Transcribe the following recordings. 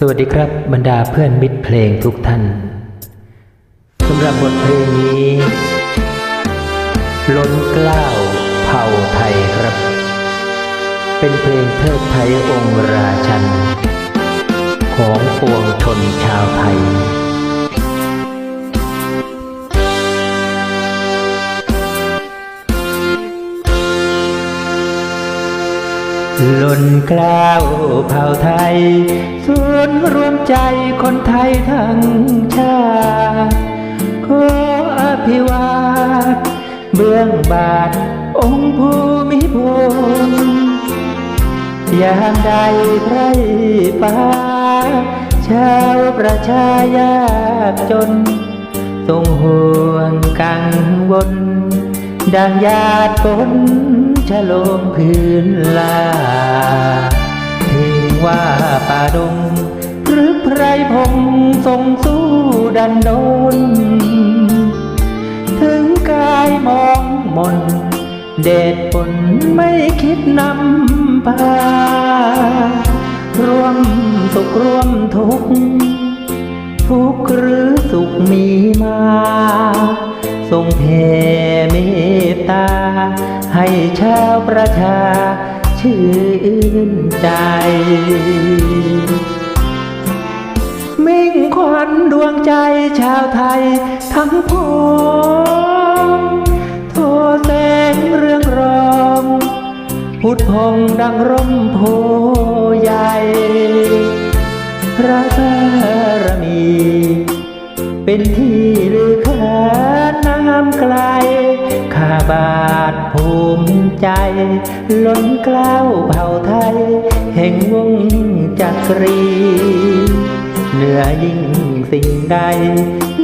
สวัสดีครับบรรดาเพื่อนมิตรเพลงทุกท่านสำหรับบทเพลงนี้ ล้นกล้าวเผ่าไทยครับ เป็นเพลงเทิดไทย ล้นกล้าวเผ่าไทยส่วนรวมใจคนไทยทั้งชาติขออภิวาทเบื้องบาท องค์ภูมิพลยามใดไพรป่าชาวประชายากจน ทรงห่วงกังวลดังญาติคนฉลมพื้นลา ดันดน ถึงกายมองมน เดชผลไม่คิดนำพาร่วมสุขร่วมทุกข์ทุกข์หรือสุขมีมา ทรงแผ่เมตตา ให้ชาวประชาชื่นใจ วัญดวงใจชาวไทยทั้งพงโทแสงเรื่องรองพุทธพงดังร่มโพใหญ่พระบารมี เป็นที่ลือขานน้ำไกลข้าบาทภูมิใจ ล้นกล้าวเผ่าไทย แห่งวงจักรี เหนือยิ่งสิ่งใด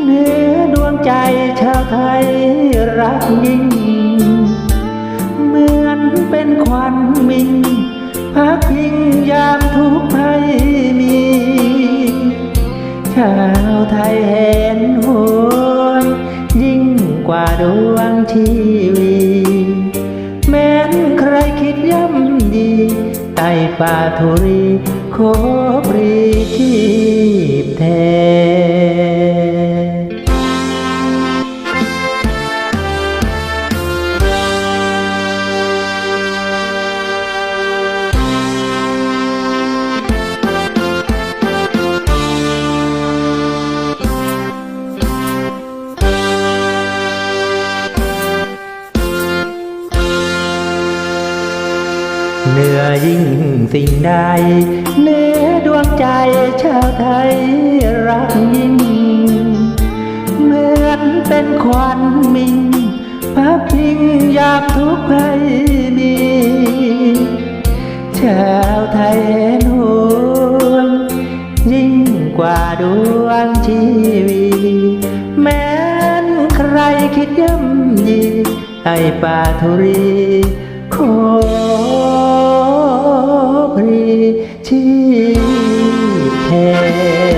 เหนือดวงใจชาวไทยรักยิ่ง เหมือนเป็นควันมิงพักพิงยามทุกภัยมี ชาวไทยเห็นหวนยิ่งกว่าดวงชีวี แม้นใครคิดย่ำดี ใต้ป่าทุรีโคปรีชีพแทน เหนือยิ่งสิ่งใดเหนือดวงใจชาวไทยรักยิ่ง เหมือนเป็นควันมิงพักพิงอยากทุกข์ภัยมี ชาวไทยเห็นหวงยิ่งกว่าดวงชีวีแม้นใครคิดย่ำยีไอ้ป่าทุรี รีที่แท้